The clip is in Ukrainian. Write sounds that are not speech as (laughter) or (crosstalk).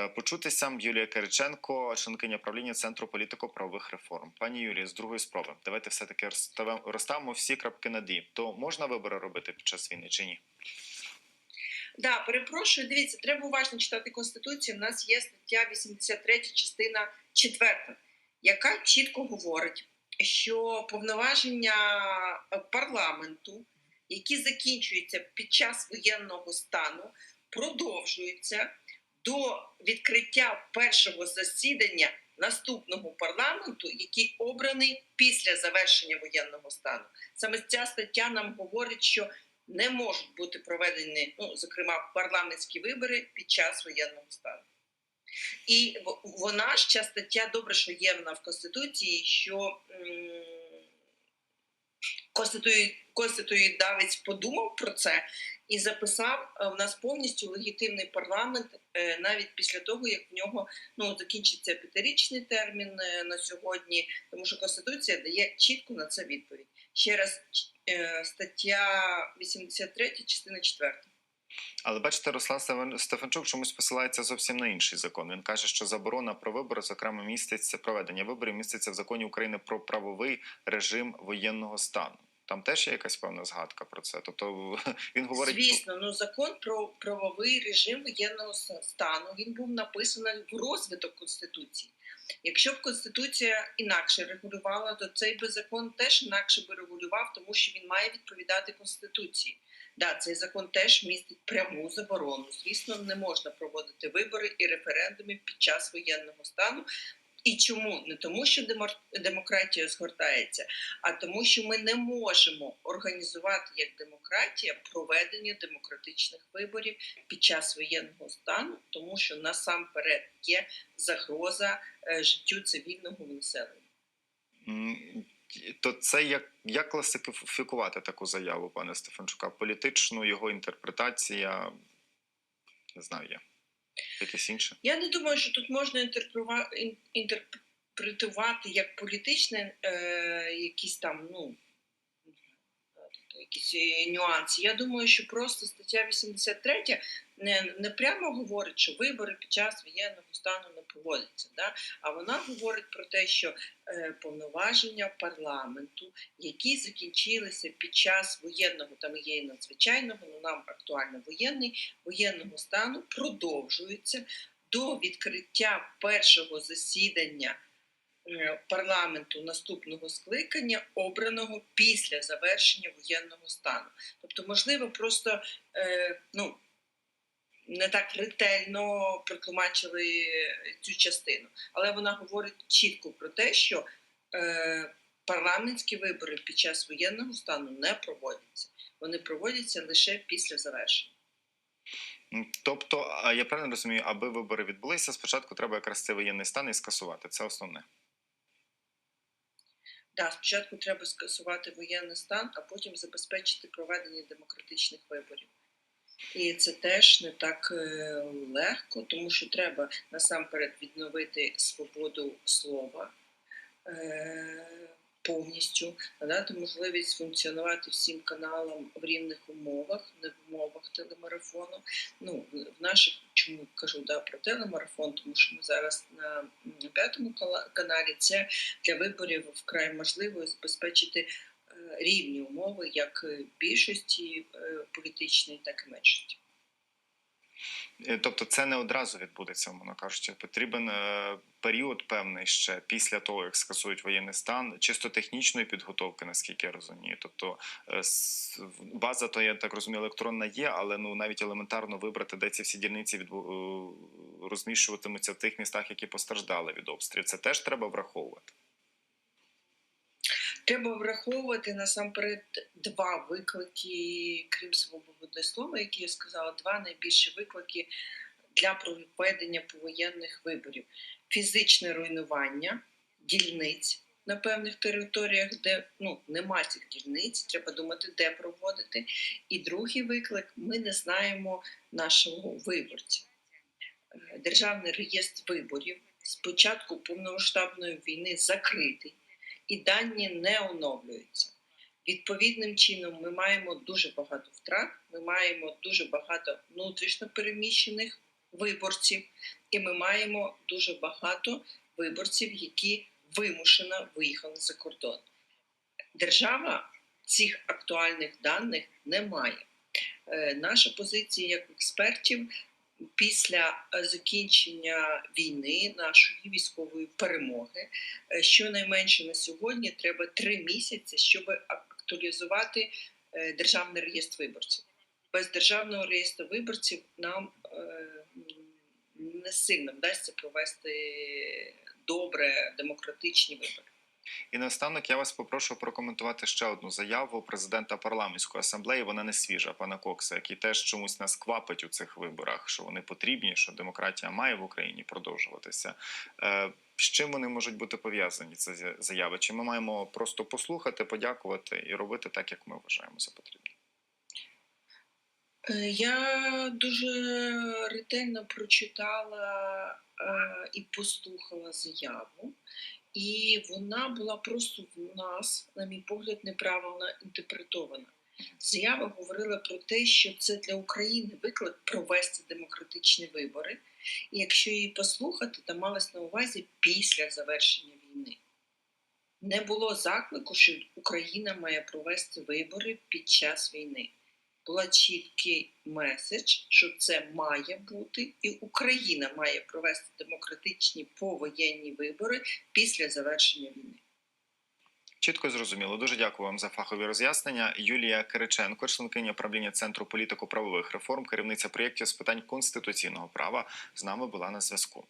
Е, Почутися Юлія Кириченко, членкиня правління Центру політико-правових реформ. Пані Юлія, з другої спроби, давайте все таки розставимо всі крапки над «і». То можна вибори робити під час війни чи ні? Да, перепрошую, дивіться, треба уважно читати Конституцію. У нас є стаття 83, частина 4, яка чітко говорить, що повноваження е, парламенту, які закінчуються під час воєнного стану, продовжуються до відкриття першого засідання наступного парламенту, який обраний після завершення воєнного стану. Саме ця стаття нам говорить, що не можуть бути проведені, ну зокрема, парламентські вибори під час воєнного стану. І вона ж ця стаття добре, що є вона в Конституції, що м, Конституї- подумав про це і записав е, в нас повністю легітимний парламент е, навіть після того, як в нього ну закінчиться п'ятирічний термін е, на сьогодні, тому що Конституція дає чітко на це відповідь. Ще раз стаття 83, частина 4. Але бачите, Руслан Стефан- Стефанчук чомусь посилається зовсім на інший закон. Він каже, що заборона про вибори, зокрема, міститься проведення виборів, міститься в законі України про правовий режим воєнного стану. Там теж є якась певна згадка про це. Тобто (laughs) він говорить Звісно, ну закон про правовий режим воєнного стану він був написаний в розвиток Конституції. Якщо б Конституція інакше регулювала, то цей би закон теж інакше би регулював, тому що він має відповідати Конституції. Да, цей закон теж містить пряму заборону. Звісно, не можна проводити вибори і референдуми під час воєнного стану. І чому? Не тому, що демократія згортається, а тому, що ми не можемо організувати як демократія проведення демократичних виборів під час воєнного стану, тому що насамперед є загроза е, життю цивільного населення. То це як, як класифікувати таку заяву, пане Стефанчука? Політичну його інтерпретація не знаю, є. Якесь інше? Я не думаю, що тут можна інтерпретувати як політичне е, якісь там, ну. Якісь е, нюанси. Я думаю, що просто стаття 83 не, не прямо говорить, що вибори під час воєнного стану не проводяться. Да? А вона говорить про те, що е, повноваження парламенту, які закінчилися під час воєнного, там є і надзвичайного, ну нам актуально воєнний, воєнного стану, продовжуються до відкриття першого засідання парламенту наступного скликання, обраного після завершення воєнного стану. Тобто, можливо, просто е, ну, не так ретельно протлумачили цю частину, але вона говорить чітко про те, що е, парламентські вибори під час воєнного стану не проводяться. Вони проводяться лише після завершення. Тобто, я правильно розумію, аби вибори відбулися, спочатку треба якраз цей воєнний стан і скасувати. Це основне. Да, спочатку треба скасувати воєнний стан, а потім забезпечити проведення демократичних виборів. І це теж не так е, легко, тому що треба насамперед відновити свободу слова е, повністю, надати можливість функціонувати всім каналам в рівних умовах, не в умовах телемарафону. Ну, в наших чому кажу да, про телемарафон, тому що ми зараз на п'ятому каналі це для виборів вкрай можливо забезпечити е, рівні умови як більшості е, політичної, так і меншості. Е, Тобто, це не одразу відбудеться, мовно кажучи. Потрібен е, період певний ще після того, як скасують воєнний стан, чисто технічної підготовки, наскільки я розумію. Тобто е, база, то я так розумію, електронна є, але ну навіть елементарно вибрати, де ці всі дільниці відбу... розміщуватимуться в тих містах, які постраждали від обстрілів. Це теж треба враховувати. Треба враховувати насамперед два виклики, крім свободи слова, які я сказала, два найбільші виклики для проведення повоєнних виборів: фізичне руйнування дільниць на певних територіях, де ну нема цих дільниць, треба думати, де проводити. І другий виклик: ми не знаємо нашого виборця. Е, Державний реєстр виборів з початку повномасштабної війни закритий і дані не оновлюються. Відповідним чином, ми маємо дуже багато втрат, ми маємо дуже багато внутрішньо переміщених виборців, і ми маємо дуже багато виборців, які вимушено виїхали за кордон. Держава цих актуальних даних не має. Е, Наша позиція як експертів після е, закінчення війни, нашої військової перемоги, е, щонайменше на сьогодні треба три місяці, щоб актуалізувати е, державний реєстр виборців. Без державного реєстру виборців нам не сильно вдасться провести добре демократичні вибори. І наостанок я вас попрошу прокоментувати ще одну заяву президента парламентської асамблеї. Вона не свіжа, пана Кокса, який теж чомусь нас квапить у цих виборах, що вони потрібні, що демократія має в Україні продовжуватися. Е, з чим вони можуть бути пов'язані? Ці заяви? Чи ми маємо просто послухати, подякувати і робити так, як ми вважаємо за потрібне? Е, Я дуже ретельно прочитала е, і послухала заяву, і вона була просто в нас, на мій погляд, неправильно інтерпретована. Заява говорила про те, що це для України виклик провести демократичні вибори. І якщо її послухати, то малось на увазі після завершення війни. Не було заклику, що Україна має провести вибори під час війни була чіткий меседж, що це має бути, і Україна має провести демократичні повоєнні вибори після завершення війни. Чітко зрозуміло. Дуже дякую вам за фахові роз'яснення. Юлія Кириченко, членкиня правління Центру політико-правових реформ, керівниця проєктів з питань конституційного права, з нами була на зв'язку.